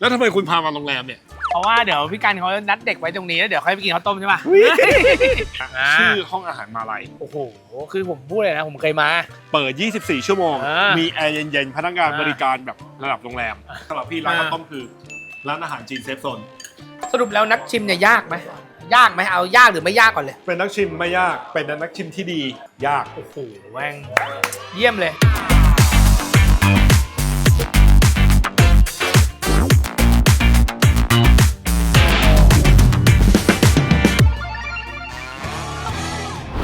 แล้วทำไมคุณพามาโรงแรมเนี่ย เพราะว่าเดี๋ยวพี่กันเขานัดเด็กไว้ตรงนี้แล้วเดี๋ยวค่อยไปกินข้าวต้มใช่ป่ะอ่าชื่อห้องอาหารมาลัยโอ้โห คือผมพูดเลยนะ ผมเคยมา เปิด 24 ชั่วโมง อ่ามีมีแอร์เย็นๆ พนักงานอ่าบริการแบบระดับโรงแรมสำหรับพี่ร้านอ่า ข้าวต้มคือ ร้านอาหารจีนเซฟโซน สรุปแล้วนักชิมเนี่ยยากไหมยากไหมเอายากหรือไม่ยากก่อนเลย เป็นนักชิมไม่ยาก เป็นนักชิมที่ดี ยาก โอ้โหแม่งเยี่ยมเลย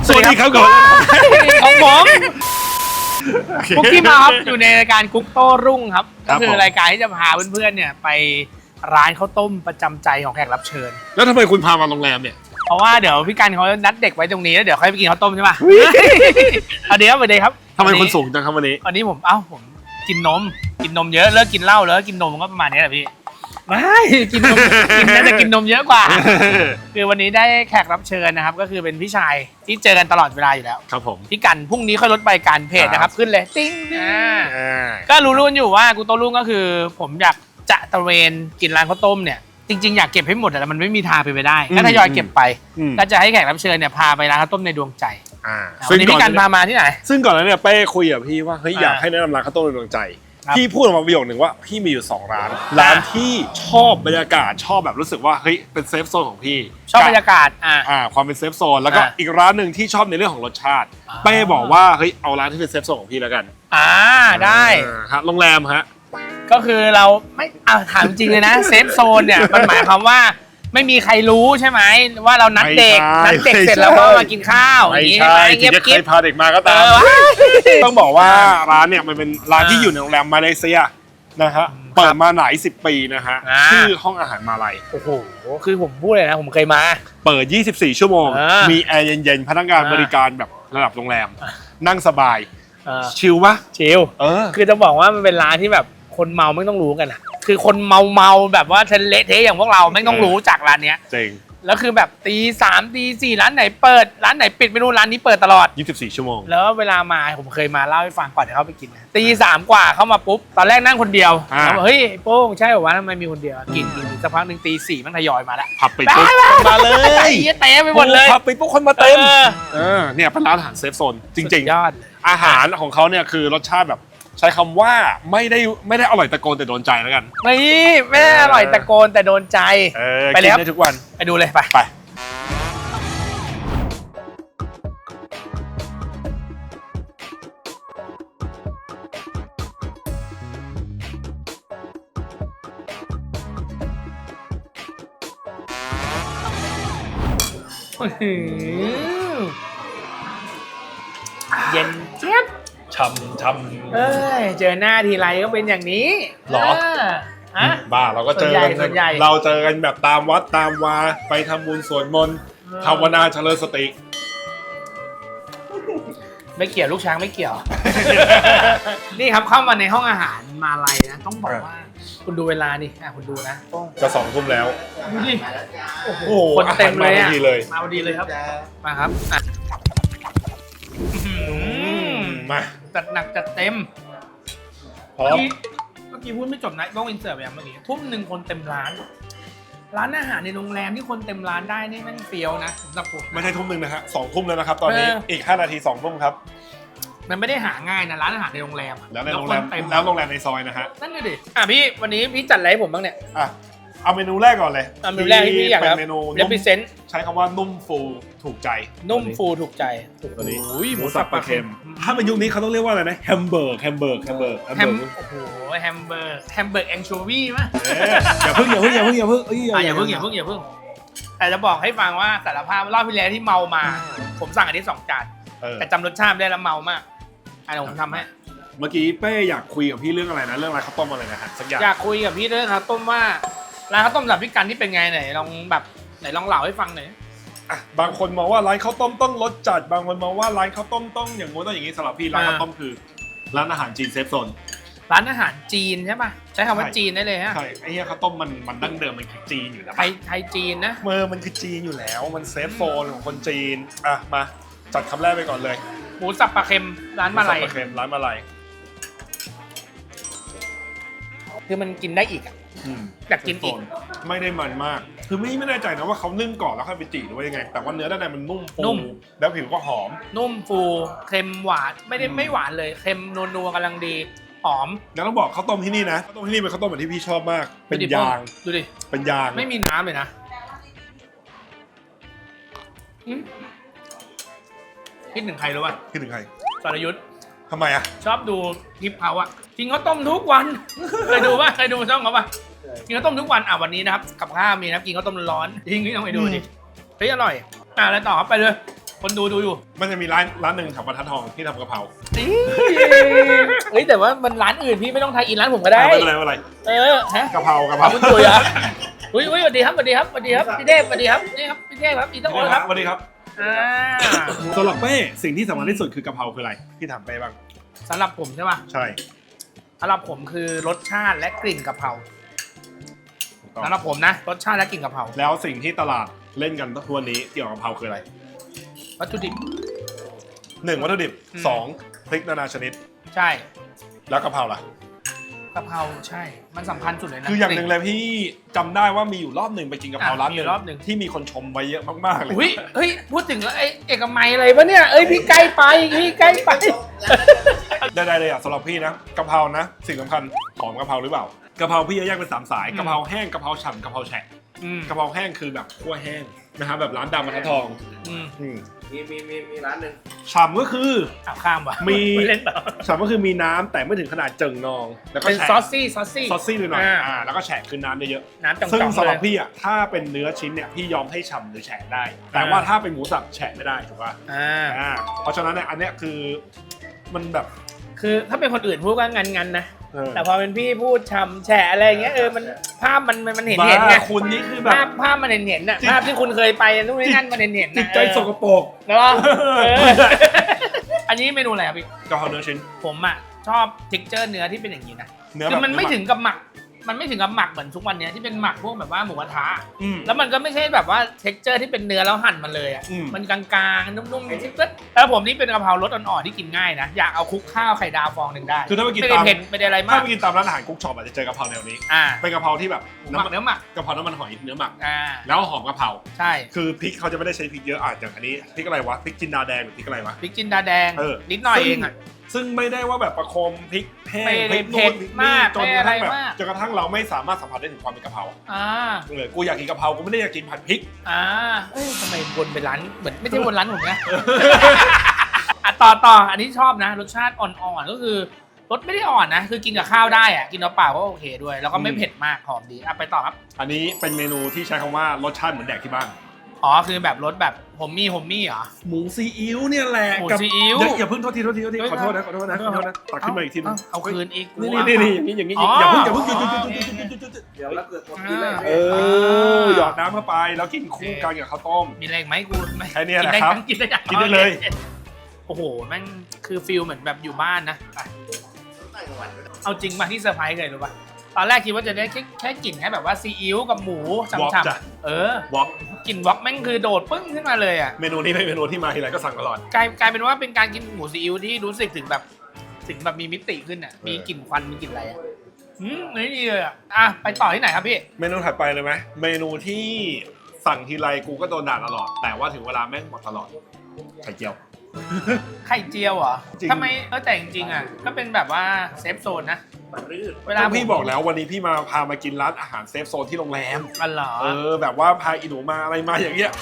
สวัสดีครับก่อนของผมกุ๊กกี้มาครับอยู่ในรายการกุ๊กโต้รุ่งครับครัก็บคือผมรายการที่จะพาเพื่อนๆเนี่ยไปร้านข้าวต้มประจำใจของแขกรับเชิญ แล้วทำไมคุณพามาโรงแรมเนี่ย เพราะว่าเดี๋ยวพี่กันเขานัดเด็กไว้ตรงนี้แล้วเดี๋ยวค่อยไปกินข้าวต้มใช่ป่ะเอาเดี๋ยวไปเลยครับทำไมวันนี้คุณสูงจังครับวันนี้วันนี้ผมเอ้าผมกินนม กินนมเยอะเลิกกินเหล้าแล้วกินนมก็ประมาณนี้แหละพี่ ไม่กินนมกินน่าจะกินนมเยอะกว่า คือวันนี้ได้แขกรับเชิญนะครับ ก็คือเป็นพี่ชายที่เจอกันตลอดเวลาอยู่แล้ว ครับผม พี่กันพรุ่งนี้ค่อยลดใบการเพจนะครับ ขึ้นเลยติ้งอ่า อ่า ก็รู้รุ่นอยู่ว่ากูโตรุ่งก็คือ ผมอยากจะตระเวนกินร้านข้าวต้มเนี่ยจริงๆ อยากเก็บให้หมดแต่มันไม่มีทางไปนไปได้ก็ทยอยเก็บไปอืมก็จะให้แขกรับเชิญเนี่ยพาไปร้านข้าวต้มในดวงใจอ่าวันนี้พี่กันพามาที่ไหน ซึ่งก่อนหนั้านเนี่ยเป้คุยกับพี่ว่าเฮ้ยอ่าอยากให้แนะนำร้านข้าวต้มในดวงใจ ครับพี่พูดออกมาประโยคหนึ่งว่าพี่มีอยู่สองร้าน ร้านที่ชอบบรรยากาศชอบแบบรู้สึกว่าเฮ้ยเป็นเซฟโซนของพี่ชอบบรรยากาศอะ อ่าความเป็นเซฟโซนแล้วก็อ่าอีกร้านหนึ่งที่ชอบในเรื่องของรสชาติ อ่า เป้บอกว่าเฮ้ยเอาร้านที่เป็นเซฟโซนของพี่แล้วกันอ่าได้อ่าฮะโรงแรมฮะ ก็คือเราไม่อะถามจริงเลยนะ เซฟโซนเนี่ยมันหมายความว่า ไม่มีใครรู้ใช่ไหมว่าเรานัดเด็กไม่ใช่นัดเด็กเสร็จไม่ใช่แล้วก็มากินข้าวอย่างนี้ใช่ไหมถึเงียงบจะเคกิ๊ยบพาเด็กมาก็เอตามอวะต้องบอกว่าร้านเนี่ยมันเป็นร้านที่อ่าอยู่ในโรงแรมมาเลเซียนะฮะอืมเปิดมาหลายสิบปีนะฮะอ่าชื่อห้องอาหารมาลัยโอ้โหคือผมพูดเลยนะผมเคยมา เปิด 24 ชั่วโมงอ่ามีมีแอร์เย็นๆพนักงานอ่าบริการแบบระดับโรงแรมอ่านั่งสบายเออชิลปะชิลเออคือจะบอกว่ามันเป็นร้านที่แบบคนเมาไม่ต้องรู้กันอะ คือคนเมาเมาๆแบบว่าเทนเละเทะอย่างพวกเราไม่ต้องรู้จากร้านเนี้ย เจ๋งแล้วคือแบบตีสามตีสี่ร้านไหนเปิด ร้านไหนปิดไม่รู้ร้านนี้เปิดตลอด 24 ชั่วโมง แล้วเวลามาผมเคยมาเล่าให้ฟังก่อนที่เขาไปกินนะตีสามกว่าเข้ามาปุ๊บ ตอนแรกนั่งคนเดียวอ่า แล้วบอกเฮ้ยโป้งใช่เหรอวะทำไมมีคนเดียวกินกินกินสักพักหนึ่งตีสี่มันทยอยมาแล้วผับปิดปุ๊บมาเลไอ้ยเหี้ยเต็มไปหมดเลยผับปิดปุ๊บคนมาเต็มออเออเนี่ยเป็นร้านอาหารเซฟโซนจสุริงดยอดเลย ๆ อาหารของเขาเนี่ยคือรสชาติแบบ ใช้คำว่าไม่ได้ไม่ได้อร่อยตะโกนแต่โดนใจแล้วกันไม่ไม่ได้อร่อยตะโกนแต่โดนใจ เออไปเลยกินครับ ได้ทุกวัน ไปดูเลยไป ไป อื้อหือเย็นเจี๊ยบ ช่ำช่เอ้ยเจอหน้าทีไรก็เป็นอย่างนี้หรอ ฮะำบ้าเราก็เจอกันส่วนใหญ่ เราเจอกันแบบตามวัดตามวาไปทำบุญสวดมนต์ภาวนาเจริญสติ ไม่เกี่ยวลูกช้างไม่เกี่ยว นี่ครับเข้ามาในห้องอาหารมาลัยนะ ต้องบอกว่า คุณดูเวลานี่อะคุณดูนะโป้งจะสองทุ่มแล้ว ดูดิโอ้โหโอ้โหคนเต็มเลยอาหารมาพอะอดีเลย มาพอดีเลยครับ มาครับอะ มา จัดหนักจัดเต็มพร้อเมื่อมกี้เมื่อกี้พูดไม่จบนะต้องอินเสิร์ตไปยังเมื่อกี้ทุ่มหนึ่งคนเต็มร้าน ร้านอาหารในโรงแรมที่คนเต็มร้านได้นี่แมันเฟี้ยวนะสำหรับผม ไม่ใช่ทุ่มหนึ่งนะฮะสองทุ่มแล้วนะครับ ตอนนี้เอออี อีก 5 นาทีสองทุ่มครับ มันไม่ได้หาง่ายนะร้านอาหารในโรงแรมอะแล้วในโรงแรมคนเต็มแล้วโรงแรมในซอยนะฮะนั่นเลยดิอะพี่วันนี้พี่จัดอะไรให้ผมบ้างเนี่ย อะ เอาเมนูแรกก่อนเลยอะเมนูแรกที่พี่อยากเป็นครับเมนูเรนุ่มปเซนต์ใช้คำว่านุ่มฟูถูกใจนุ่มฟูถูกใจตัวนี้โอ้ยหมูสับปลาเค็ม ถ้าเป็นยุคนี้เขาต้องเรียกว่าอะไรนะแฮมเบอร์กแฮมเบอร์กแฮมเบอร์กแฮมแฮเบอมร์กโอ้โหแฮมเบอร์แฮมเบอร์แองโชวีมั้ยเอ้ยอย่าเพิ่งอย่าเพิ่งอย่าเพิ่งอย่าเพิ่งเอ้ยอะอย่าเพิ่งอย่าเพิ่งอย่าเพิ่งแต่จะบอกให้ฟังว่าสารภาพรอบที่แล้วที่เมามา ผมสั่งอันนี้สองจานเออแต่จำรสชาติไม่ได้แล้วเมามากอะเดี๋ยวผมทำให้ เมื่อกี้เป้อยากคุยกับพี่เรื่องอะไรนะเรื่องอะไรข้าวต้มอะไรนะฮะสักอย่างอยากคุยกับพี่เรื่องครับต้มว่า ร้านข้าวต้มสำหรับพี่กันที่เป็นไงไหนลองแบบไหนลองเล่าให้ฟังหน่อยอะบางคนมองว่าร้านข้าวต้มต้องรสจัด บางคนมองว่าร้านข้าวต้มต้องอย่างงู้นต้องอย่างนี้สำหรับพี่ร้านข้าวต้มคือร้านอาหารจีนเซฟโซน ร้านอาหารจีนใช่ปะใช้คำว่าใช่ จีนได้เลยฮะใช่ไอ้เหี้ยข้าวต้มมันมันดั้งเดิมมันคือจีนอยู่แล้วไทยไทยจีนนะเมื่อมันคือจีนอยู่แล้ว มันเซฟโซนของคนจีนอะมาจัดคำแรกไปก่อนเลยหมูสับปลาเค็มร้านมาลัย สับปะเค็มร้านมาลัยคือมันกินได้อีกอะ อืมอยากกินอีก ไม่ได้มันมาก คือไม่ไม่แน่ใจนะว่าเขานึ่งก่อนแล้วค่อยไปจีหรือว่ายังไง แต่ว่าเนื้อด้านในมันนุ่มฟูนุ่ม แล้วผิวก็หอม นุ่มฟูเค็มหวานไม่ได้อืม ไม่หวานเลยเค็มนัวๆกำลังดีหอมแล้วต้องบอกข้าวต้มที่นี่นะข้าวต้มที่นี่เป็นข้าวต้มแบบที่พี่ชอบมาก เป็นดูดิยางดูดิเป็นยางไม่มีน้ำเลยนะอืมคิดถึงใครรู้ป่ะคิดถึงใครสรยุทธ์ทำไมอะชอบดูคลิปเขาอะกินข้าวต้มทุกวัน เคยดูป่ะเคยดูช่องเขาป่ะ กินข้าวต้มทุกวันอะวันนี้นะครับกับข้าวมีนะครับกินข้าวต้มร้อนทิ้งนี่ต้องไปดูดิเฮ้ยอร่อยอะแล้วต่อครับไปเลยคนดูดูอยู่มันจะมีร้านร้านหนึ่งแถวบรรทัดทองที่ทำกะเพรานี่เฮ้ยแต่ว่ามันร้านอื่นพี่ไม่ต้องทายอินร้านผมก็ได้ ไม่เป็นไรไม่เป็นไรเออฮะกะเพรากะเพขอราบคุณตุ๋ยอะอุ้ยอุ้ยสวัสดีครับสวัสดีครับสวัสดีครับพี่เทพสวัสดีครับนี่ครับพี่เทพครับอีโต้โอ๊ตครับสวัสดีครับอ่าสำหรับเป้สิ่งที่สำคัญที่สุดคือกะเพราคืออะไร พี่ถามเป้บ้างสำหรับผมใช่ป่ะใช่สำหรับผมคือรสชาติและกลิ่นกะเพราถูก ต้องสำหรับผมนะรสชาติและกลิ่นกะเพราแล้วสิ่งที่ตลาดเล่นกันทุกวันนี้เกี่ยวกับกะเพราคืออะไรวัตถุดิบ หนึ่งวัตถุดิบอืม สองพริกนานาชนิด ใช่แล้วกะเพราล่ะ กะเพราใช่ มันสำคัญสุดเลยนะ คืออย่างหนึ่งเลยพี่จำได้ว่ามีอยู่รอบหนึ่งไปกินกะเพราอะร้านหมีอยู่รอบหนึ่งที่มีคนชมไว้เยอะมากๆเลยอุ้ยเฮ้ยพูดถึงแล้วไอ้เอกมัยอะไรปะเนี่ยเอ้ยพี่ใกล้ไปพี่ใกล้ไป ได้ๆเลยอะสำหรับพี่นะกะเพรานะ สิ่งสำคัญหอมกะเพราหรือเปล่ากะเพราพี่จะแยกเป็นสามสายอืมกะเพราแห้งกะเพราฉ่ำกะเพราแฉะอืมกะเพราแห้งคือแบบคั่วแห้งนะครับแบบร้านดำบรรทัดทองอืมอืมมีมีมีมีร้านหนึ่งฉ่ำก็คือ เอาข้ามว่ะมี เล่นต่อฉ่ำก็คือมีน้ำแต่ไม่ถึงขนาดเจิ่งนอง แล้วก็เป็นแฉะซอสซี่ซอสซี่ ซอสซี่หน่อยๆอ่า อ่าแล้วก็แฉะคือน้ำเยอะน้ำจังๆซึ่งๆสำหเลรับยพี่อะถ้าเป็นเนื้อชิ้นเนี่ยพี่ยอมให้ฉ่ำหรือแฉะได้ แต่ว่าถ้าเป็นหมูสับแฉะไม่ได้ถูกป่ะ อ่า อ่าเพราะฉะนั้นเนี่ยอันเนี้ยคือมันแบบ คือถ้าเป็นคนอื่นพูดก็งันงันๆนะเออแต่พอเป็นพี่พูดชำแฉะอะไรอย่างเงี้ยเออมันภาพมันมันมันเห็นเห็นไงบ้าคุณนี่คือแบภาบพภาพมันเห็นเห็นน่ะจิต ภาพที่คุณเคยไปนู่นนี่นั่นมันเห็นเห็นจินะตใจสกปรกแล้วก็เออ อันนี้เมนูอะไรครับพี่ กะเพราเนื้อชิ้น ผมอะชอบทิกเจอร์เนื้อที่เป็นอย่างนี้นะเนื้อคืแบอบมันไม่เนื้อถึงกับหมัก มันไม่ถึงกับหมักเหมือนทุกวันเนี้ยที่เป็นหมักพวกแบบว่าหมูกระทะ อืม แล้วมันก็ไม่ใช่แบบว่าเท็กเจอร์ที่เป็นเนื้อแล้วหั่นมันเลยอะ อืม มันกลางๆ นุ่มๆจิ๊บๆแล้วผมนี่เป็นกะเพรารสอ่อนๆที่กินง่ายนะ อยากเอาคลุกข้าวไข่ดาวฟองหนึ่งได้ คือถ้าไปกินไม่ได้ตามเผ็ดไม่ได้อะไรมาถ้าก ไปกินตามร้านอาหารกุ๊กช็อปอาจจะเจอกะเพราแนวนี้ อ่าเป็นกะเพราที่แบบหมักน้ำมันเนื้อหมัก กะเพราน้ำมันหอยเนื้อหมัก อ่า แล้วหอมกะเพรา ใช่ คือพริกเขาจะไม่ได้ใช้พริกเยอะอะอย่างอันนี้พริกอะไรวะพริกจินดาแดงหรือพริกอะไรวะ พริกจินดาแดง เออ นิดหน่อยซึ่งเองอะ ซึ่งไม่ได้ว่าแบบประโคมพริกแห้งไม่พได้ริกเผ็นู่ดนพริกมานี่กจนไม่กระอะไรทั่งแบบมากจนกระทั่งเราไม่สามารถสัมผัสได้ถึงความเป็นกะเพราอ่าเออกูอยากกินกะเพรากูไม่ได้อยากกินผัดพริกอ่าเอ้ยทำไมวนไปร้านเหมือนไม่ใช่วนร้านผมนะอะต่อต่ออันนี้ชอบนะรสชาติอ่อนๆก็คือรสไม่ได้อ่อนนะ คือกินกับข้าวได้อะกินเปล่าๆก็โอเคด้วย แล้วก็ไม่อืมเผ็ดมากหอมดีอะไปต่อครับ อันนี้เป็นเมนูที่ใช้คำว่ารสชาติเหมือนแดกที่บ้าน อ๋อคือแบบรสแบบผมมี่ผมมี่เหรอ หมูซีอิ๊วเนี่ยแหละหมูกับซีอิ๊วเดี๋ยวอย่าเพิ่งโทษทีโทษทีโทษทีเฮ้ยขอโทษนะขอโทษนะขอโทษนะตักขึ้นมาอีกทีนึงเอ้าเอาคืนอีกนี่นี่นี่อย่างนี้อย่างนี้อ๋ออย่าเพิ่งอย่าเพิ่งหอ๋ยุอดหยุดหยุดหยุดหยุดหยุดหยุดหยุดเดี๋ยวแล้วเกิดคนกินได้เออหยอดน้ำเข้าไปแล้วกินคู่กันกับข้าวต้ม มีอะไรอีกไหมกูไม่แค่เนี้ยกิแหละได้ครับทั้งกินได้ทั้งกินได้เลย โอ้โหแม่งคือฟิลเหมือนแบบอยู่บ้านนะอะเอาจริงมาที่เซอร์ไพรส์เลยรู้ป่ะ ตอนแรกคิดว่าจะได้แค่แค่กลิ่นแค่แบบว่าซีอิ๊วกับหมูวอกฉ่จ้ะำๆเออวอกกลิ่นวอกแม่งคือโดดปึ้งขึ้นมาเลยอะเมนูนี้เป็นเมนูที่มาทีไรก็สั่งตลอด กลายกลายเป็นว่าเป็นการกินหมูซีอิ๊วที่รู้สึกถึงแบบ ถึงแบบมีมิติขึ้นอะมีกลิ่นควันมีกลิ่นอะไรอะอืมนี่ดีเลยอะอะไปต่อที่ไหนครับพี่เมนูถัดไปเลยไหมเมนูที่สั่งทีไรกูก็โดนด่าตลอด แต่ว่าถึงเวลาแม่งหมดตลอดไข่เจียว ไข่เจียวเหรอจริง ทำไมเออแต่จริงๆอะ ก็เป็นแบบว่าเซฟโซนนะ มันรืดเวลาก็พี่บอกแล้ววันนี้พี่มาพามากินร้านอาหารเซฟโซนที่โรงแรมกันเหรอ เออแบบว่าพาอีหนูมาอะไรมาอย่างเงี้ย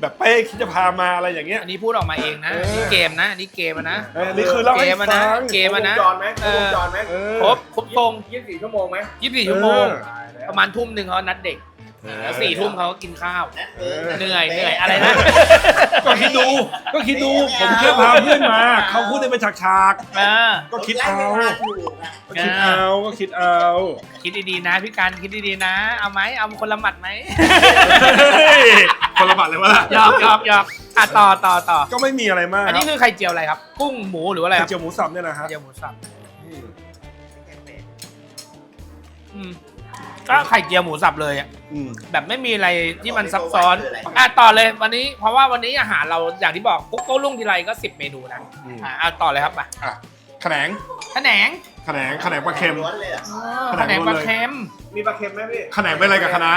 แบบเป้คิดจะพามาอะไรอย่างเงี้ย อันนี้พูดออกมาเองนะเออ นี่เกมนะอันนี่เกมอะนะ เออนี่คือเล่าให้เกมอะนะฟังเกมอะนะ วงจรไหมเออวงจรไหมเออ ครบครบตรงยี่สิบสี่ชั่วโมงไหม 24 ชั่วโมง เออ ประมาณทุ่มหนึ่งเขานัดเด็กเออ แล้วสี่ทุ่มเขาก็กินข้าวเออเหนื่อยเหนื่อยอะไรนะ ก็คิดดู ก็คิดดู ผมแค่พาเพื่อนมา เขาพูดได้เป็นฉากเออๆก็คิดเอาถูกอะก็คิดเอา ก็คิดเอา คิดดีๆนะพี่การคิดดีๆนะ เอาไหมเอาคนละหมัดไหม เฮ้ยคนละบาทเลยวะล่ะหยอกหยอกหยอกอะต่อต่อต่อ ก็ไม่มีอะไรมากอันนี้คือไข่เจียวอะไรครับ กุ้งหมูหรือว่าอะไรคไข่รับเจียวหมูสับเนี่ยนะไข่ฮะเจียวหมูสับอืมอืม ก็ไข่เจียวหมูสับเลยอะแบบไม่มีอะไรที่มันซับซ้อนอะะต่อเลยวันนี้เพราะว่าวันนี้อาหารเราอย่างที่บอกกุ๊กโก้รุ่งทีไรก็สิบเมนูนะอะาต่อเลยครับมาอะแขนงแขนงแขนงแขนงปลาเค็ม ล้นเลยอแขแขนงปลาเค็มมีปลาเค็มไหมพี่แขนงเป็นอะไรกับคณะ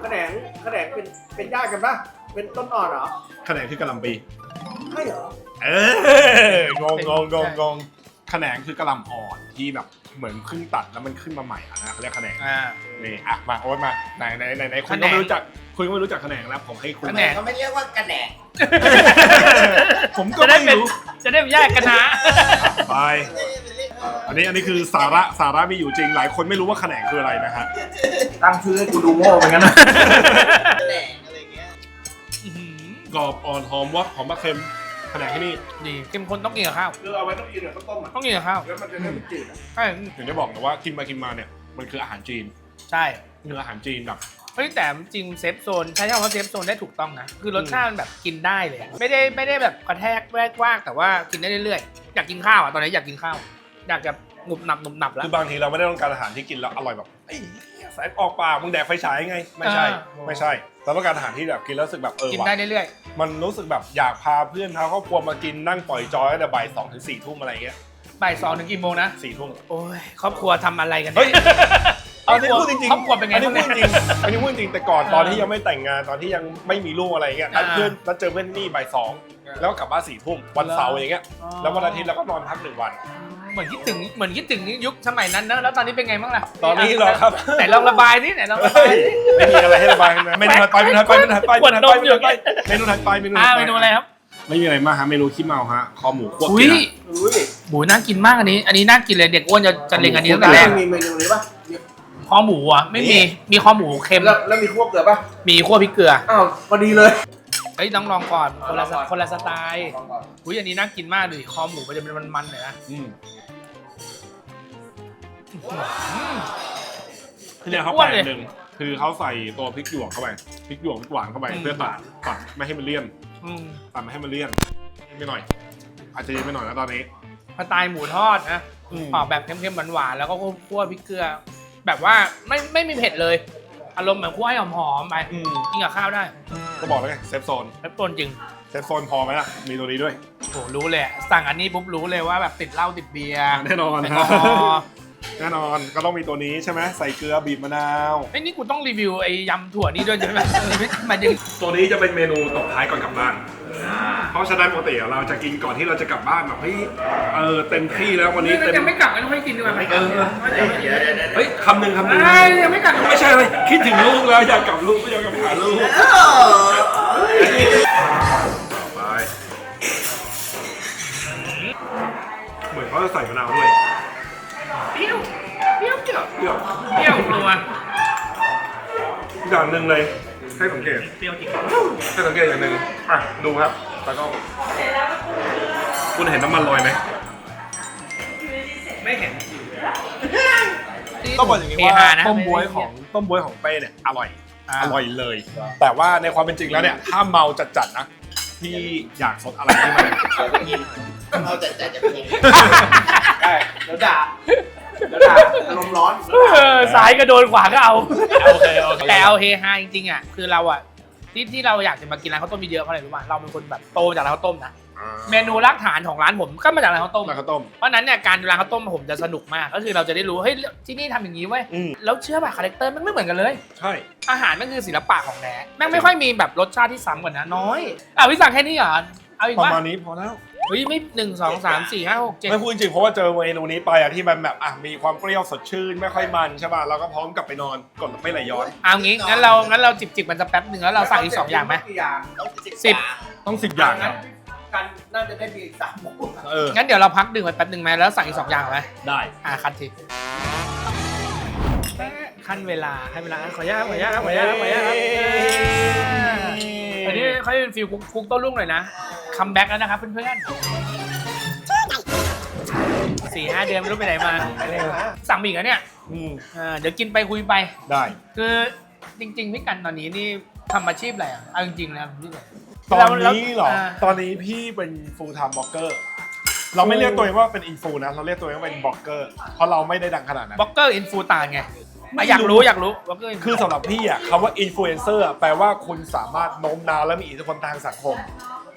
แขนงแขนงเป็นเป็นญาติกันปะเป็นต้นอ่อนเหรอแขนงคือกะหล่ำปี ใช่เหรอ เอองงงงงงงแขนงคือกะหล่ำอ่อนที่แบบ เหมือนเพิ่งตัดแล้วมันขึ้นมาใหม่อะนะเขาเรียกแขนงอ่า นี่อะมาโอ๊ตมาไหนไหนไหนไหนคุณแขนก็งไม่รู้จักคุณก็ไม่รู้จักแขนงแล้วผมให้คุณแขนงเขาไม่เรียกว่ากระแหนงผมก็จะได้ไม่เป็นรู้จะได้แยกกันนะไปอันนี้อันนี้คือสาระสาระมีอยู่จริง หลายคนไม่รู้ว่าแขนงคืออะไรนะฮะตั้งชื่อให้กูดูโง่เหมือนกันนะแหลงอะไรเงี้ยอื้อหือกรอบอ่อนหอมวะหอมมะเค็ม แขนงที่นี่ดีเข้มข้นต้องกินกับข้าว คือเอาไว้ต้องกินกับข้าวต้มอะต้องกินกับข้าวแล้วมันจะได้ไม่จืดอะใช่ถึงได้บอกนะว่ากินมากินมาเนี่ยมันคืออาหารจีนใช่เนื้ออาหารจีนแบบเฮ้ยแต่จริงเซฟโซนใช้คำว่าเซฟโซนได้ถูกต้องนะคือรสชาติมันแบบกินได้เลยอะไม่ได้ไม่ได้แบบกระแทกแวกว่างแต่ว่ากินได้เรื่อยๆอยากกินข้าวอะตอนนี้อยากกินข้าวอยากจะหนุบหนับหนุบหนับแล้วคือบางทีเราไม่ได้ต้องการอาหารที่กินแล้วอร่อยแบบไอ้เหี้ย แสงออกปากมึงแดกไฟฉายไง ไม่ใช่อ่าไม่ใช่เราต้องการอาหารที่แบบกินแล้วรู้สึกแบบเออกินว่ะได้เรื่อยมันรู้สึกแบบอยากพาเพื่อนพาครอบครัวมากินนั่งปล่อยจอยตั้งแต่บ่ายสองถึงสี่ทุ่มอะไรเงี้ยๆบ่ายสองถึงกี่โมงนะ สี่ทุ่ม โอ้ยครอบครัวทำอะไรกันเฮ้ยเนี่ยอันนี้พูดจริงๆครอบครัวเป็นไงอันนี้บ้างพูดจเนี่ยริงอันนี้พูดจริงแต่ก่อนอ่าตอนที่ยังไม่แต่งงานตอนที่ยังไม่มีลูกอะไรเงี้ยนัดอ่าเพื่อนนัดเจอเพื่อนที่นี่บ่ายสอง แล้วก็กลับบ้านสี่ทุ่มวันเสาร์อย่างเงี้ยแล้ววันอาทิตย์เราก็นอนพักหนึ่งวัน เหมือนคิดถึงเหมือนคิดถึงยุคสมัยนั้นนะแล้วตอนนี้เป็นไงบ้างล่ะตอนนี้เหรอครับไหนลองระบายนี่ไหนลองระบายดิไม่มีอะไรให้ระบายนะเมนูถัดไปเมนูถัดไปเมนูถัดไปขวดนมอยู่เมนูถัดไปเมนูถัดไปเมนูอ่าถัดไปเมนูอะไรครับไม่มีอะไรมากฮะเมนูขี้เมาฮะคอหมูคั่วอุ้เกลืยออุ้ยหมูน่ากินมากอันนี้ อันนี้น่ากินเลยเด็กอ้วนจะจะเล็งอันนี้ตั้งแต่แรกมีเมนูนี้ปะคอหมูอะไม่มีมีคอหมูเค็มแล้วแล้วมีคั่วเกลือปะมีคั่วพริกเกลืออ้าวพอดีเลย เฮ้ยต้องลองก่อนคนละสลองก่อนคนละสไตล์ลองก่อนอุ้ยอันนี้น่ากินมากดูดิคอหมูมันจะเป็นมันๆหน่อยนะอืมอืมที่เนี่ยเขาอ้วแปนลเลยกหนึ่งคือเขาใส่ตัวพริกหยวกเข้าไปพริกหยวกพริกหวานเข้าไปอืมเพื่อตัดตัดไม่ให้มันเลี่ยนอืมตัดไม่ให้มันเลี่ยนไม่หน่อย อาจจะเย็นไปหน่อยนะตอนนี้สไตล์หมูทอดนะอืม ออกแบบเค็มๆหวานๆแล้วก็คั่วพริกเกลือ แบบว่าไม่ไม่มีเผ็ดเลย อารมณ์เหมือนคั่วให้หอมๆไปอืม กินกับข้าวได้ ก็บอกแล้วไงเซฟโซนแล้วต้นจริงเซฟโซนพอไหมล่ะ มีตัวนี้ด้วย โหรู้เลยอะสั่งอันนี้ปุ๊บรู้เลยว่าแบบติดเหล้าติดเบียร์แน่นอนแอลฮะกอฮอล์ แน่นอนก็ต้องมีตัวนี้ใช่ไหมใส่เกลือบีบมะนาวไอ้ยนี่กูต้องรีวิวไอ้ยำถั่วนี่ด้วยใช่ไหมเออไม่หมายถึงตัวนี้จะเป็นเมนูตบท้ายก่อนกลับบ้าน เพราะฉะนั้นปกติเราจะกินก่อนที่เราจะกลับบ้านแบบเฮ้ยเออเต็มที่แล้ววันนี้นี่เต็ม ยังไม่กลับกันค่อยกินดีกว่าไหมเออเดี๋ยวเดี๋ยวเดี๋ยวเฮ้ยคำหนึ่งคำหนึ่งเอ้ยยังไม่กลับไม่ใช่เลยคิดถึงลูกแล้วอยากกลับลูกไม่อยากกลับหาลูกไปเหมือนเขาจะใส่มะนาวด้วย เปรี้ยวนัวอย่างหนึ่งเลยให้สังเกตเปรี้ยวจริงให้สังเกตอย่างหนึ่งอะดูครับตากล้องคุณเห็นน้ำมันลอยไหมไม่เห็นต้องบอกอย่างนี้เฮว่าฮานะต้มบวยของต้มบวยของเป้เนี่ยอร่อยาอร่อยเลย แต่ว่าในความเป็นจริงแล้วเนี่ยถ้าเมาจัดๆนะพี่อยากสดอะไรที่มันเอาแต่แต่จะเป็นยังไงได้เดี๋ยวด่า เดี๋ยวด่าอารมณ์ร้อนเออซ้ายก็โดนขวาก็เอา โอเคโอเคแต่เอาเฮฮาจริงๆอะคือเราอะที่ที่เราอยากจะมากินร้านข้าวต้มมีเยอะเพราะอะไรรู้ป่ะเราเป็นคนแบบโตมาจากร้านข้าวต้มนะเมนูรากฐานของร้านผมก็มาจากร้านข้าวต้ม มาข้าวต้ม เพราะฉะนั้นเนี่ยการดูร้านข้าวต้มผมจะสนุกมาก ก็คือเราจะได้รู้เฮ้ยที่นี่ทำอย่างนี้เว้ยอืม แล้วเชื่อป่ะคาแรคเตอร์มันไม่เหมือนกันเลย ใช่ อาหารมันคือศิลปะของแท้แม่งไม่ค่อยมีแบบรสชาติที่ซ้ำกันนะน้อยอะพี่สั่งแค่นี้เหรอเอาอีกประวะมาณนี้พอแล้ว เฮ้ยไม่หนึ่งสองสามสี่ห้าหกเจ็ดไม่พูดจริงๆเพราะว่าเจอเมนูนี้ไปอะที่มันแบบอะมีความเปรี้ยวสดชื่นไม่ค่อยมันใช่ป่ะเราก็พร้อมกลับไปนอนกดไม่ไหลย้อนเอางี้งั้นเรางั้นเราจิบจิบๆมันจะแป๊บหนึ่งแล้วเราสั่งอีกสองอย่างไหมกี่อย่างต้องสิบ ต้องสิบอย่างงั้นะนกันน่าจะได้มีอีกสามหมูเอองั้นเดี๋ยวเราพักดื่มไปแป๊บหนึ่งไหมแล้วสั่งอีกสองอย่างไหมได้อะคันทีขั้นเวลาขั้นเวลาขออนุญาตขออนุญาตครับขออนุญาตครับขออนุญาตครับอันนี้เขาเป็นฟิลคุกโต้รุ่งหน่อยนะ คัมแบ็กแล้วนะครับเพื่อนๆสี่ห้าเดือนไม่รู้ไปไหนมาสั่งมีอีกแล้วเนี่ยอืมอ่าเดี๋ยวกินไปคุยไป ได้ คือจริง ๆ พี่กันตอนนี้นี่ทำอาชีพอะไรอะเอาจริงๆนะพี่กัน ตอนนี้เหรออ่า ตอนนี้พี่เป็น full time blogger เราไม่เรียกตัวเองว่าเป็นอินฟูนะ เราเรียกตัวเองว่าเป็นบล็อกเกอร์ เพราะเราไม่ได้ดังขนาดนั้น บล็อกเกอร์อินฟูตานไงไม่อะอยากรู้รู้อยากรู้บล็อกเกอร์คือสำหรับพี่อะคำว่าอินฟลูเอนเซอร์แปลว่าคุณสามารถโน้มน้าวและมีอิทธิพลทางสังคม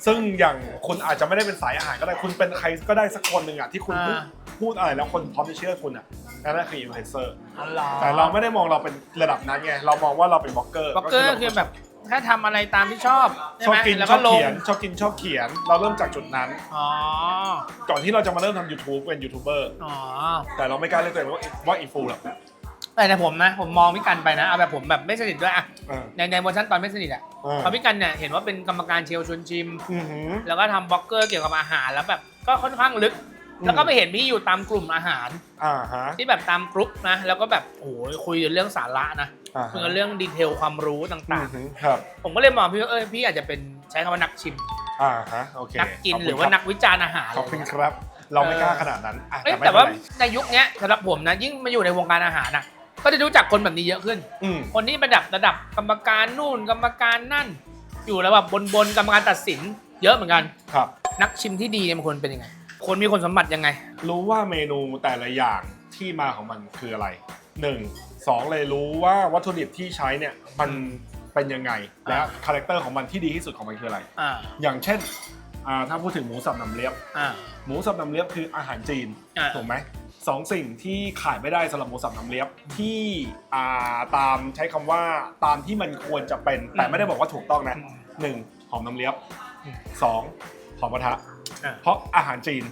ซึ่งอย่างคุณอาจจะไม่ได้เป็นสายอาหารก็ได้คุณเป็นใครก็ได้สักคนหนึ่งอะที่คุณพูดพูดอะไรแล้วคนพร้อมจะเชื่อคุณอะนั่นนะคืออินฟลูเอนเซอร์อ๋อเหรอแต่เราไม่ได้มองเราเป็นระดับนั้นไงเรามองว่าเราเป็นบล็อกเกอร์บล็อกเกอร์คือแบบแค่ทำอะไรตามที่ชอบใช่ชอไหบมกินแล้วชก็อบลงเขียนชอบกินชอบเขียน เราเริ่มจากจุดนั้น อ๋อก่อนที่เราจะมาเริ่มทำ YouTube เป็นยูทูบเบอร์อ๋อ แต่เราไม่กล้าเรียกตัวเองว่าว่าอินฟูหรอก แต่แต่ผมนะ ผมมองพี่กันไปนะเอาแบบผมแบบไม่สนิทด้วยอะเออในในเวอร์ชันตอนไม่สนิทอะเออเพราะพี่กันเนี่ยเห็นว่าเป็นกรรมการเชลชวนชิมอือหือแล้วก็ทำบล็อกเกอร์เกี่ยวกับอาหารแล้วแบบก็ค่อนข้างลึกอืมแล้วก็ไปเห็นพี่อยู่ตามกลุ่มอาหารอ่าฮะที่แบบตามกรุ๊ปนะ แล้วก็แบบโอ้โหคุยกันเรื่องสาระนะอ่าคุยฮะกันเรื่องดีเทลความรู้อืต่าองหือครับๆผมก็เลยมองพี่ว่าเออพี่อาจจะเป็นใช้คำว่านักชิมอ่าฮะโอเคนักกินขบคุณหรือว่าคบนักวิจารณ์อาหารขอบคุณครับ เราไม่กล้าขนาดนั้นอะเอ้ยไม่แต่ว่าเป็นไรในยุคเนี้ยสำหรับผมนะยิ่งมาอยู่ในวงการอาหารนะ ก็จะรู้จักคนแบบนี้เยอะขึ้น อืมคนที่ระดับระดับกรรมการนู่นกรรมการนั่น อยู่ระดับบนบนๆกรรมการตัดสิน เยอะเหมือนกัน ครับ นักชิมที่ดีเนี่ยมันควรเป็นยังไง คนมีคนสมบัติยังไง รู้ว่าเมนูแต่ละอย่างที่มาของมันคืออะไรหนึ่งสองเลยรู้ว่าวัตถุดิบที่ใช้เนี่ยมันเป็นยังไง และอ่า คาแรคเตอร์ของมันที่ดีที่สุดของมันคืออะไร อ่าอย่างเช่นอ่าถ้าพูดถึงหมูสับน้ำเลียบ อ่า หมูสับน้ำเลียบคืออาหารจีนอ่า ถูกไหม สองสิ่งที่ขายไม่ได้สำหรับหมูสับน้ำเลียบที่อ่าตามใช้คำว่าตามที่มันควรจะเป็น แต่ไม่ได้บอกว่าถูกต้องนะอืมหนึ่งหอมน้ำเลียบอืมสองหอมกระทะ อ่าเพราะอาหารจีน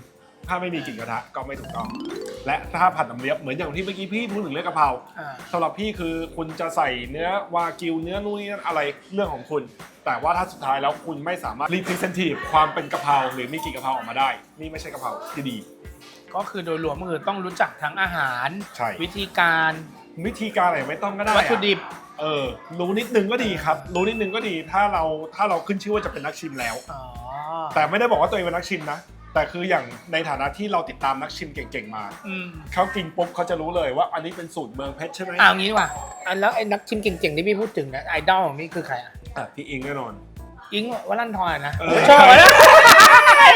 ถ้าไม่มีกลิ่นกระทะก็ไม่ถูกต้อง และถ้าผัดน้ำเลียบเหมือนอย่างที่เมื่อกี้พี่พูดถึงเรื่องกะเพรา อ่า สำหรับพี่คือคุณจะใส่เนื้อวากิวเนื้อนู่นนี่นั่นอะไรเรื่องของคุณ แต่ว่าถ้าสุดท้ายแล้วคุณไม่สามารถ representative ความเป็นกะเพราหรือมีกลิ่นกะเพราออกมาได้ นี่ไม่ใช่กะเพราที่ดี ก็คือโดยรวมก็คือต้องรู้จักทั้งอาหาร ใช่ วิธีการวิธีการอะไรไม่ต้องก็ได้อะวัตถุดิบ เออ รู้นิดนึงก็ดีครับ รู้นิดนึงก็ดี ถ้าเราถ้าเราขึ้นชื่อว่าจะเป็นนักชิมแล้ว อ๋อแต่ไม่ได้บอกว่าตัวเองเป็นนักชิมนะ แต่คืออย่างในฐานะที่เราติดตามนักชิมเก่งๆมา อืมเขากินปุ๊บเขาจะรู้เลยว่าอันนี้เป็นสูตรเมืองเพชรใช่ไหมอ่างี้ดีกว่าอะแล้วไอ้นักชิมเก่งๆที่พี่พูดถึงนะไอดอลของนี่คือใครอะอะพี่อิงแน่นอน อิงวัลันทรนะเออ ชอบนะหม่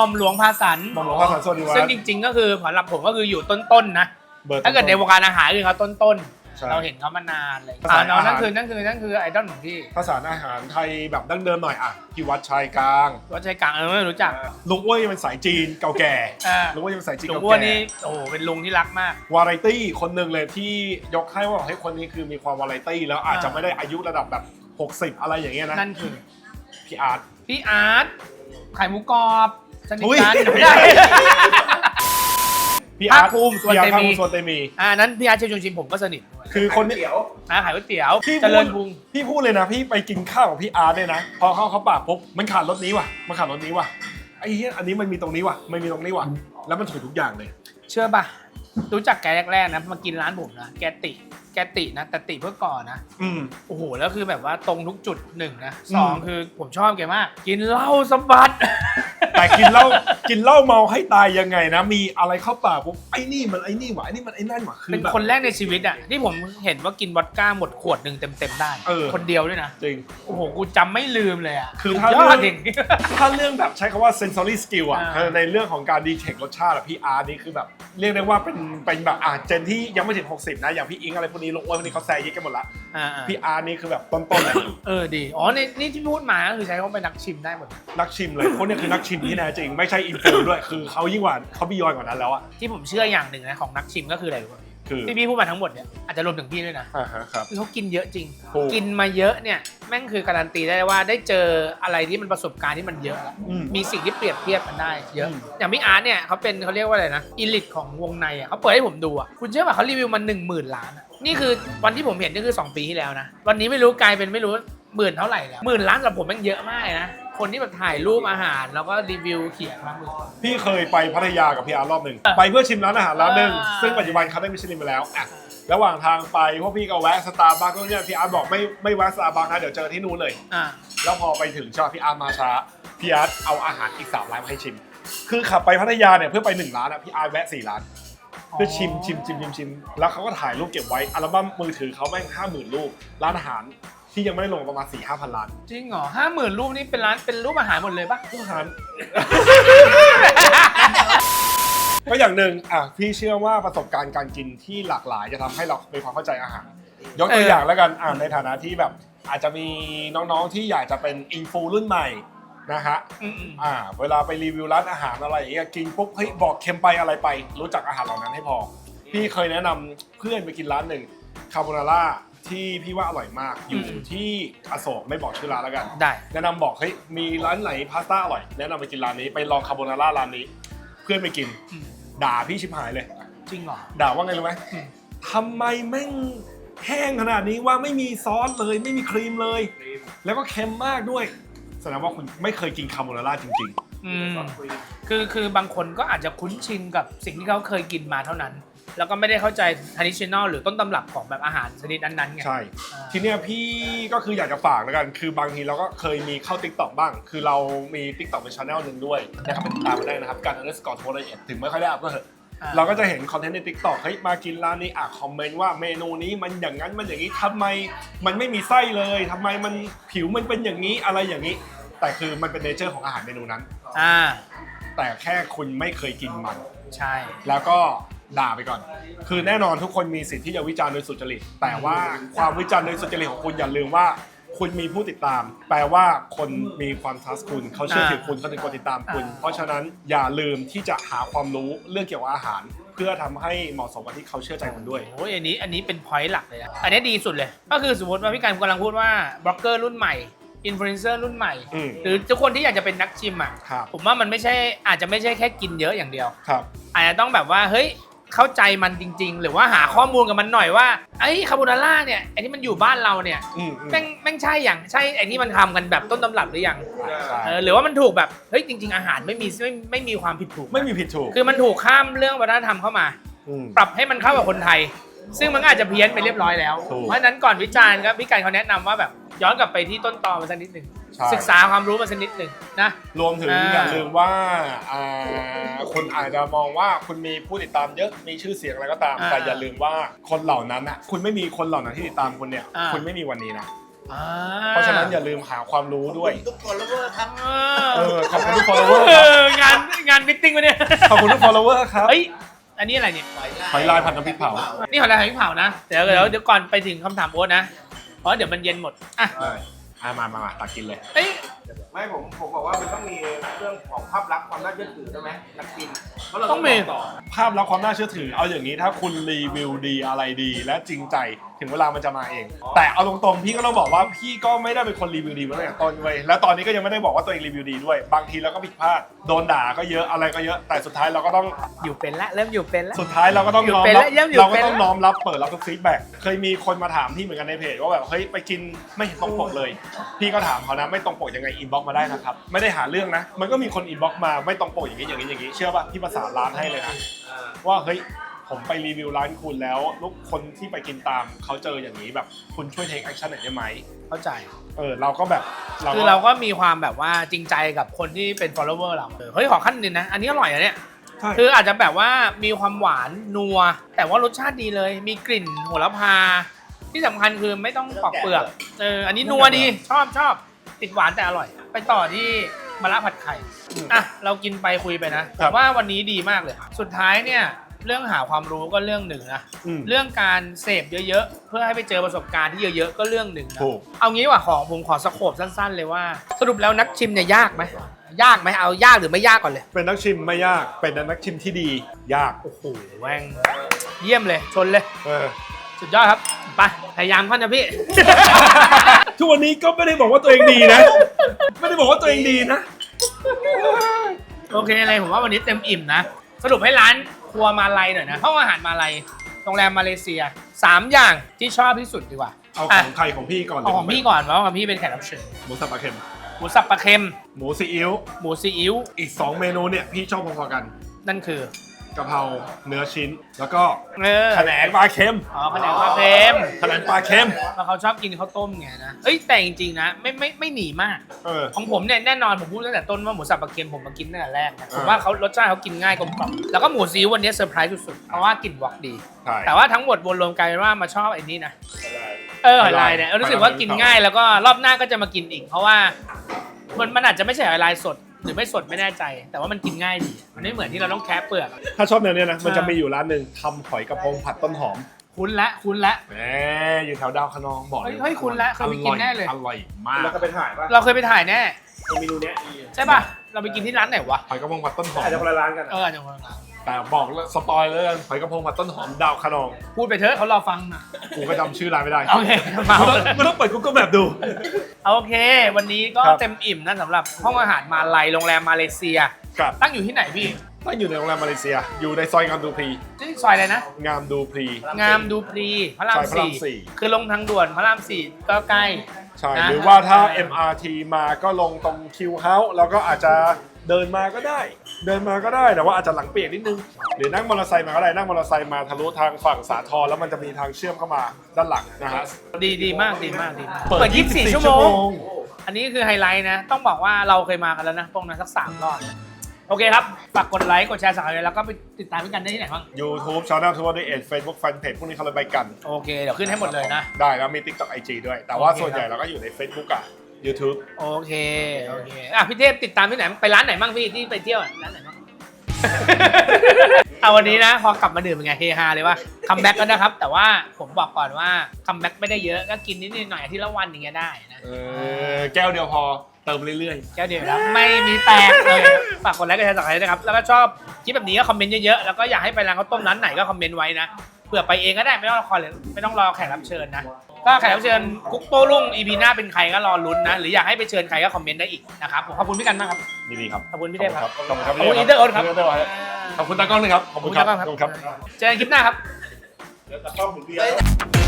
อมหลวงพาสันหม่อมหลวงพาสันสวัสดีวัฒน์ซึ่งจริง ๆ ก็คือสำหรับผมก็คืออยู่ต้นๆนะ บอร์ถ้าเกิดในวงการอาหารคือเขาต้นใช่ ๆ เราเห็นเขามานานเลยภาษาอ่าน้องนั่นอาหารคือนั่นคือนั่นคือไอดอลของพี่ภาษาอาหารไทยแบบดั้งเดิมหน่อยอะพี่วัดชัยกลางวัดชัยกลางเออไม่รู้จักลุงอ้วยเป็นสายจีนเก่าแก่อ่าลุงอ้วยเป็นสายจีนหลวงเก่าอ้วนแก่นี่โอ้โหเป็นลุงที่รักมาก วาไรตี้คนหนึ่งเลยที่ยกให้ว่าให้ยคนนี้คือมีความวาไรตี้แล้วอาจจะไม่ได้อายุระดับแบบ 60 อะไรอย่างเงี้ยนะนั่นคือพี่อาร์ตพี่อาร์ตไข่หมูกรอบ สนิทอุ๊ยกันไม่ได้ พี่อาร์ตภาคภูมิสวนพี่อาร์ตเตมีภาคภูมิสวนเตมี อ่านั้นพี่อาร์ตเชลชวนชิมผมก็สนิทด้วยคือคนนี้ เดี๋ยว อ่าขายก๋วยเตี๋ยวพี่เจพูริดญพุงพี่พูดเลยนะ พี่ไปกินข้าวกับพี่อาร์ตเนี่ยนะ พอเข้าเขาปากปุ๊บมันขาดรสนี้ว่ะ มันขาดรสนี้ว่ะไอ้เหี้ยอันนี้มันมีตรงนี้ว่ะไม่มีตรงนี้ว่ะ แล้วมันถูกทุกอย่างเลย เชื่อป่ะ รู้จักแกแรกๆนะมากินร้านผมนะแกติ แกตินะ แต่ติเพื่อก่อนนะ อืม โอ้โห แล้วคือแบบว่าตรงทุกจุดหนึ่งนะอืมสองคือผมชอบแกมาก กินเหล้าสะบัด แต่กินเหล้ากินเหล้าเมาให้ตายยังไงนะ มีอะไรเข้าปากปุ๊บไอ้นี่มันไอ้นี่ว่ะไอ้นี่มันไอ้นั่นว่ะคือเป็นแบบ คนแรกในชีวิตอะที่ผมเห็นว่ากินวอดก้าหมดขวดหนึ่งเต็มๆได้ เออ คนเดียวด้วยนะ จริง โอ้โห กูจำไม่ลืมเลยอะคือถ้าสุดยอดเรื่อง จริง ถ้าเรื่องแบบใช้คำว่า sensory skill อะอ่าคือในเรื่องของการดีเทครสชาติอะพี่อาร์ตนี่คือแบบ เรียกได้ว่าเป็นเป็นแบบอ่าเจนที่ยังไม่ถึง 60 นะ อย่างพี่อิงอะไรพวกนี้ลงอ้วนพวกนี้เขาแซยิกกันหมดละอ่าพี่อาร์ตนี่คือแบบต้นๆเลยๆเออดี อ๋อนี่นี่ที่พูดมาก็คือใช้คำว่าเป็นนักชิมได้หมด นักชิมเลยคนนี้คือนักชิมที่แท้จริง ไม่ใช่อินฟูด้วย คือเขายิ่งกว่าเขาบียอนกว่านั้นแล้วอะ ที่ผมเชื่ออย่างหนึ่งนะของนักชิมก็คืออะไรรู้ป่ะคือที่พี่พูดมาทั้งหมดเนี่ยอาจจะรวมถึงพี่ด้วยนะอ่าฮะครับ คือเขากินเยอะจริง ถูก กินมาเยอะเนี่ยแม่งคือการันตีได้ว่าได้เจออะไรที่มันประสบการณ์ที่มันเยอะแล้วอืม มีสิ่งที่เปรียบเทียบกันได้เยอะ อืม อย่างพี่อาร์ตเนี่ยเขาเป็นเขาเรียกว่าอะไรนะอีลิทของวงในอะเขาเปิดให้ผมดูอะคุณเชื่อป่ะเขารีวิวมาหนึ่งหมื่นล้านอะนี่คือวันที่ผมเห็นนี่คือ 2 ปีที่แล้วนะวันนี้ไม่รู้กลายเป็นไม่รู้หมื่นเท่าไหร่แล้วหมื่นล้านสำหรับผมแม่งเยอะมากเลยนะ คนที่แบบถ่ายรูปอาหาร แล้วก็รีวิวเขียนมาหมื่นพี่เคยไปพัทยากับพี่อาร์ตรอบหนึ่งเออไปเพื่อชิมร้านอาหารร้านหนึ่งอ่า ซึ่งปัจจุบันเขาได้มิชลินไปแล้วอะระหว่างทางไปพวกพี่ก็แวะสตาร์บัคก็เนี่ยพี่อาร์ตบอกไม่ไม่แวะสตาร์บัคนะเดี๋ยวเจอที่นู้นเลย อ่าแล้วพอไปถึงใช่ปะพี่อาร์ตมาช้าพี่อาร์ตเอาอาหารอีกสามร้านมาให้ชิม คือขับไปพัทยาเนี่ยเพื่อไปหนึ่งร้านอะพี่อาร์ตแวะสี่ร้าน เพื่อชิมชิมชิมชิมชิมแล้วเขาก็ถ่ายรูปเก็บไว้อัลบั้มมือถือเขาแม่งห้าหมื่นรูปร้านอาหาร ที่ยังไม่ได้ลงประมาณสี่ห้าพันล้านจริงเหรอห้าหมื่นรูปนี่เป็นร้านเป็นรูปอาหารหมดเลยปะทุกอาหารก็อย่างหนึ่งอะพี่เชื่อว่าประสบการณ์การกินที่หลากหลายจะทำให้เรามีความเข้าใจอาหาร ยกตัวอย่างแล้วกันอะในฐานะที่แบบ อาจจะมีน้องๆที่อยากจะเป็นอินฟูรุ่นใหม่นะฮะอืมอืมอ่าเวลาไปรีวิวร้านอาหารอะไรอย่างเงี้ยกินปุ๊บเฮ้ยบอกเค็มไปอะไรไป รู้จักอาหารเหล่านั้นให้พอ พี่เคยแนะนำเพื่อนไปกินร้านหนึ่งคาโบนาร่า ที่พี่ว่าอร่อยมาก อยู่อืมที่อโศกไม่บอกชื่อร้านแล้วกัน ได้ แนะนำบอกเฮ้ยมีร้านไหนพาสต้าอร่อย แนะนำไปกินร้านนี้ไปลองคาโบนาร่าร้านนี้ เพื่อนไปกิน อืม ด่าพี่ชิบหายเลย จริงเหรอ ด่าว่าไงรู้ไหมอืม ทำไมแม่งแห้งขนาดนี้ว่าไม่มีซอสเลยไม่มีครีมเลย แล้วก็เค็มมากด้วย แสดงว่าคุณไม่เคยกินคาโบนาร่าจริง อืมคือคือบางคนก็อาจจะคุ้นชินกับสิ่งที่เขาเคยกินมาเท่านั้น แล้วก็ไม่ได้เข้าใจ traditional หรือต้นตำรับของแบบอาหารชนิดนั้นๆไงๆใช่ อ่า ทีเนี้ยพี่ก็คืออยากจะฝากแล้วกัน คือบางทีเราก็เคยมีเข้า t ิ k t o k บ้าง คือเรามี t ิ k t o k เป็นช anel หนึ่งด้วยนะครับเป็นติดตามมาได้นะครับ การ underscore โทรละเอียดถึงไม่ค่อยได้อัพก็เถอะ อ่า เราก็จะเห็นคอนเทนต์ใน t ิ k t o k เฮ้ย มากินร้านนี้อะคอมเมนต์ว่าเมนูนี้มันอย่างนั้นมันอย่างนี้ทำไมมันไม่มีไส้เลยทำไมมันผิวมันเป็นอย่างนี้อะไรอย่างนี้ แต่คือมันเป็นเนเจอร์ของอาหารเมนูนั้น อ่าแต่แค่คุณไม่เคยกินมัน ใช่ แล้วก็ ด่าไปก่อน คือแน่นอนทุกคนมีสิทธิ์ที่จะวิจารณ์โดยสุจริต แต่ว่าความวิจารณ์โดยสุจริตของคุณอย่าลืมว่า คุณมีผู้ติดตาม แปลว่าคนมีความทัสคุณเขาเชื่อถือคุณเขาถึงกดติดตามคุณ เพราะฉะนั้นอย่าลืมที่จะหาความรู้เรื่องเกี่ยวกับอาหาร เพื่อทำให้เหมาะสมกับที่เขาเชื่อใจคุณด้วย โอ้ยอันนี้อันนี้เป็น point หลักเลยนะอันนี้ดีสุดเลย ก็คือสมมติว่าพี่การกำลังพูดว่าบล็อกเกอร์รุ่นใหม่อินฟลูเอนเซอร์รุ่นใหม่ อืมหรือทุกคนที่อยากจะเป็นนักชิมอะครับ ผมว่ามันไม่ใช่อาจจะไม่ใช่แค่กินเยอะอย่างเดียว ครับ อาจจะต้องแบบว่าเฮ้ย เข้าใจมันจริง ๆ หรือว่าหาข้อมูลกับมันหน่อยว่าไอ้คาโบนาร่าเนี่ยไอ้ที่มันอยู่บ้านเราเนี่ยอืมอืมแม่งแม่งใช่อย่างใช่ไอ้ที่มันทำกันแบบต้นตำรับหรือยังใช่เออหรือว่ามันถูกแบบเฮ้ยจริง ๆ อาหารไม่มีไม่ไม่มีความผิดถูกไม่มีผิดถูกคือมันถูกข้ามเรื่องวัฒนธรรมเข้ามา ม ปรับให้มันเข้ากับคนไทย ซึ่งมันก็อาจจะเพี้ยนไปเรียบร้อยแล้ว ถูก เพราะฉะนั้นก่อนวิจารณ์ครับพี่การเขาแนะนำว่าแบบ ย้อนกลับไปที่ต้นตอมาสักนิดหนึ่งใช่ ศึกษาความรู้มาสักนิดหนึ่งนะ รวมถึงอ่า อย่าลืมว่าอ่าคุณอาจจะมองว่าคุณมีผู้ติดตามเยอะมีชื่อเสียงอะไรก็ตามแต่อย่าลืมว่าคนเหล่านั้นอะคุณไม่มีคนเหล่านั้นที่ติดตามคุณเนี่ยคุณไม่มีวันนี้นะอ่าเพราะฉะนั้นอย่าลืมหาความรู้ด้วยทุกคนแล้วก็ครับเอเอออขอบคุณทุก follower เอครับองานงานมิทติ้งวะเนี่ยขอบคุณทุก follower ครับ เฮ้ยอันนี้อะไรเนี่ย หอยลายผัดน้ำพริกเผา นี่หอยลายหอยเผานะ เดี๋ยวเดี๋ยวเดี๋ยวก่อนไปถึงคำถามโอ๊ตนะ เพราะเดี๋ยวมันเย็นหมดอะได้อะมามามาตักกินเลย เอ้ย ไม่ผมผมบอกว่ามันต้องมีเรื่องของภาพลักษณ์ความน่าเชื่อถือใช่ไหมนักกินเพราะเราต้องมีต่อภาพลักษณ์ความน่าเชื่อถือ เอาอย่างนี้ถ้าคุณรีวิวดีอะไรดี และจริงใจถึงเวลามันจะมาเอง แต่เอาตรงๆพี่ก็ต้องบอกว่าพี่ก็ไม่ได้เป็นคนรีวิวดีมาตั้งแต่ต้นเว้ยแล้วตอนนี้ก็ยังไม่ได้บอกว่าตัวเองรีวิวดีด้วย บางทีเราก็ผิดพลาดโดนด่าก็เยอะอะไรก็เยอะ แต่สุดท้ายเราก็ต้อง อยู่เป็นละเริ่มอยู่เป็นละ สุดท้ายเราก็ต้องอยู่น้อมเป็นรับแล้วย่ำอยู่เราก็เป็นต้องแล้วน้อมรับเปิดรับทุกฟีดแบ็กเคยมีคนมาถามพี่เหมือนกันในเพจว่าแบบเฮ้ยไปกินไม่เห็นตรงปกเลย พี่ก็ถามเขานะไม่ตรงปกยังไงอินบ็อกมาได้นะครับ ไม่ได้หาเรื่องนะ มันก็มีคนอินบ็อกมาไม่ตรงปกอย่างนี้อย่างนี้อย่างนี้เชื่อป่ะพี่ประสานร้านให้เลยนะว่าเฮ้ยผมไปรีวิวร้านคุณแล้วลูกคนที่ไปกินตามเขาเจออย่างนี้แบบคุณช่วยเทคแอคชั่นหน่อยได้ไหมเข้าใจ เออเราก็แบบคือเราก็มีความแบบว่าจริงใจกับคนที่เป็น follower เราเออเฮ้ยขอขั้นหนึงนะ อันนี้อร่อยอะเนี่ยใช่คืออาจจะแบบว่ามีความหวานนัว แต่ว่ารสชาติดีเลย มีกลิ่นโหระพา ที่สำคัญคือไม่ต้องปอกเปลือกเอออันนี้นัวดีชอบชอบ ติดหวานแต่อร่อย ไปต่อที่มะระผัดไข่อะเรากินไปคุยไปนะผมว่าวันนี้ดีมากเลย สุดท้ายเนี่ยเรื่องหาความรู้ก็เรื่องหนึ่งนะอืมเรื่องการเสพเยอะๆ เพื่อให้ไปเจอประสบการณ์ที่เยอะๆ ก็เรื่องหนึ่งนะถูก เอางี้ว่าของผมขอสโคบสั้น ๆ เลยว่า สรุปแล้วนักชิมเนี่ยยากไหมยากไหมเอายากหรือไม่ยากก่อนเลย เป็นนักชิมไม่ยาก เป็นนักชิมที่ดี ยาก โอ้โหแม่งเยี่ยมเลย ชนเลย เออ สุดยอดครับ ไป พยายามเข้านะพี่ ทุกวันนี้ก็ไม่ได้บอกว่าตัวเองดีนะ ไม่ได้บอกว่าตัวเองดีนะ โอเคเลยผมว่าวันนี้เต็มอิ่มนะ สรุปให้ร้านครัวมาลัยหน่อยนะห้องอาหารมาลัยโรงแรมมาเลเซียสามอย่างที่ชอบที่สุดดีกว่าเอาขอะองใครของพี่ก่อนเอาของพี่ก่อนเพราะว่าของพี่เป็นแขกรับเชิญหมูสับปลาเค็ม หมูสับปลาเค็ม หมูซีอิ๊วหมูซีอิ๊วอีก2เมนูเนี่ยพี่ชอบพอๆกัน นั่นคือ กะเพราเนื้อชิ้น แล้วก็เออแขนงปลาเค็มอ๋อแผนกปลาเค็มแขนงปลาเค็มเพราะเขาชอบกินข้าวต้มไงนะเอ้ยแต่จริงๆนะไม่ไม่ไม่หนีมาก เออ ของผมเนี่ยแน่นอนผมพูดตั้งแต่ต้นว่าหมูสับปลาเค็มผมมากินตั้งแต่แรกนะผมอ่าว่าเขารสชาติเขากินง่ายกลมกล่อมแล้วก็หมูซีอิ๊ววันนี้เซอร์ไพรส์สุดๆเพราะว่ากลิ่นวอกดี ใช่แต่ว่าทั้งหมดวนรวมกลายเป็นว่ามาชอบไอ้นี่นะเออหอยลายเนี่ยเออรู้สึกว่ากินง่ายแล้วก็รอบหน้าก็จะมากินอีก เพราะว่ามันมันอาจจะไม่ใช่หอยลายสด หรือไม่สดไม่แน่ใจ แต่ว่ามันกินง่ายดี มันไม่เหมือนที่เราต้องแคะเปลือก ถ้าชอบแนวเนี้ยนะ มันอ่าจะมีอยู่ร้านหนึ่งทำหอยกระพงผัดต้นหอมคุ้นละคุ้นละ แหมอยู่แถวดาวคะนองบอกเฮ้ยเฮ้ยคุณละเคยไปกินแน่เลย อร่อยมากแล้วก็ไปถ่ายป่ะเราเคยไปถ่ายแน่เมนูเนี้ยใช่ป่ะ เราไปกินที่ร้านไหนวะ หอยกระพงผัดต้นหอม อาจจะคนละร้านกันเออะออาจจะคนละร้านแต่บอกแล้วสปอยเลยกันหอยกระพงผัดต้นหอมดาวคะนอง พูดไปเถอะเขารอฟังนะ กูก็จำชื่อร้านไม่ได้ โอเคมาไม่ต้องไม่ต้องเปิด Google Map ดู โอเค วันนี้ก็ครับ เต็มอิ่มนะสำหรับห้องอาหารมาลายโรงแรมมาเลเซียกับตั้งอยู่ที่ไหนพี่ตั้งอยู่ในโรงแรมมาเลเซีย อยู่ในซอยงามดูพรีที่ซอยอะไรนะ งามดูพรี งามดูพรีพระรามซอยพระรามสี่ สี่คือลงทางด่วนพระรามสี่ก็ใกล้ ใช่ นะ หรือว่าถ้า MRT มาก็ลงตรงคิวเฮาส์แล้วก็อาจจะ เดินมาก็ได้ เดินมาก็ได้แต่ว่าอาจจะหลังเปียกนิดนึง หรือนั่งมอเตอร์ไซค์มาก็ได้นั่งมอเตอร์ไซค์มาทะลุทางฝั่งสาทรแล้วมันจะมีทางเชื่อมเข้ามาด้านหลังนะฮะดีดีมากดีมากดีมากเปิด 24 24ชั่วโมง อันนี้คือไฮไลท์นะ ต้องบอกว่าเราเคยมากันแล้วนะตรงนั้นสักสามรอบโอเคครับ ฝากกดไลค์ กดแชร์สั่งเลยแล้วก็ไปติดตามพี่กันได้ที่ไหนบ้าง YouTube Channel ทัวร์ดีเอ็ด Facebook Fanpage พวกนี้เขาเลยไปกัน โอเค เดี๋ยวขึ้นให้หมดเลยนะ ได้แล้วมี TikTok IG ด้วย แต่ว่าโอเคส่วนใหญ่ครับเราก็อยู่ใน Facebook กับ YouTube โอเคโอเคอะพี่เทพติดตามที่ไหนไปร้านไหนบ้างพี่ที่ไปเที่ยวอะร้านไหนบ้าง เอาวันนี้นะพอกลับมาดื่มเป็นไงเฮฮาเลยว่าคัมแบ็กแล้วนะครับ แต่ว่าผมบอกก่อนว่าคัมแบ็กไม่ได้เยอะก็กินนิดๆหน่อยๆอาที่ละวันอย่างเงี้ยได้นะเออแก้วเดียวพอเติมเรื่อยแก้วเดียวครับไม่มีแตกเลยฝากกดไลค์กดแชร์สักเลยนะครับแล้วก็ชอบคลิปแบบนี้ก็คอมเมนต์เยอะๆแล้วก็อยากให้ไปร้านข้าวต้มร้านไหนก็คอมเมนต์ไว้นะเผื่อไปเองก็ได้ไม่ต้องรอคอยเลยไม่ต้องรอแขกรับเชิญนะ ก็แขกรับเชิญกุ๊กโต้รุ่งอีพีหน้าเป็นใครก็รอลุ้นนะ หรืออยากให้ไปเชิญใครก็คอมเมนต์ได้อีกนะครับผมขอบคุณพี่กันมากครับๆยินดีครับขอบคุณพี่เทพครับ ขอบคุณครับขอบคุณอินเตอร์โอ๊ตครับ ขอบคุณอินเตอร์โอ๊ตขอบคุณตากล้องด้วยครับขอบคุณครับขอบคุณครับขอบคุณครับเจอกันคลิปหน้าครับเดี๋ยวตะกล้องผมเบียร์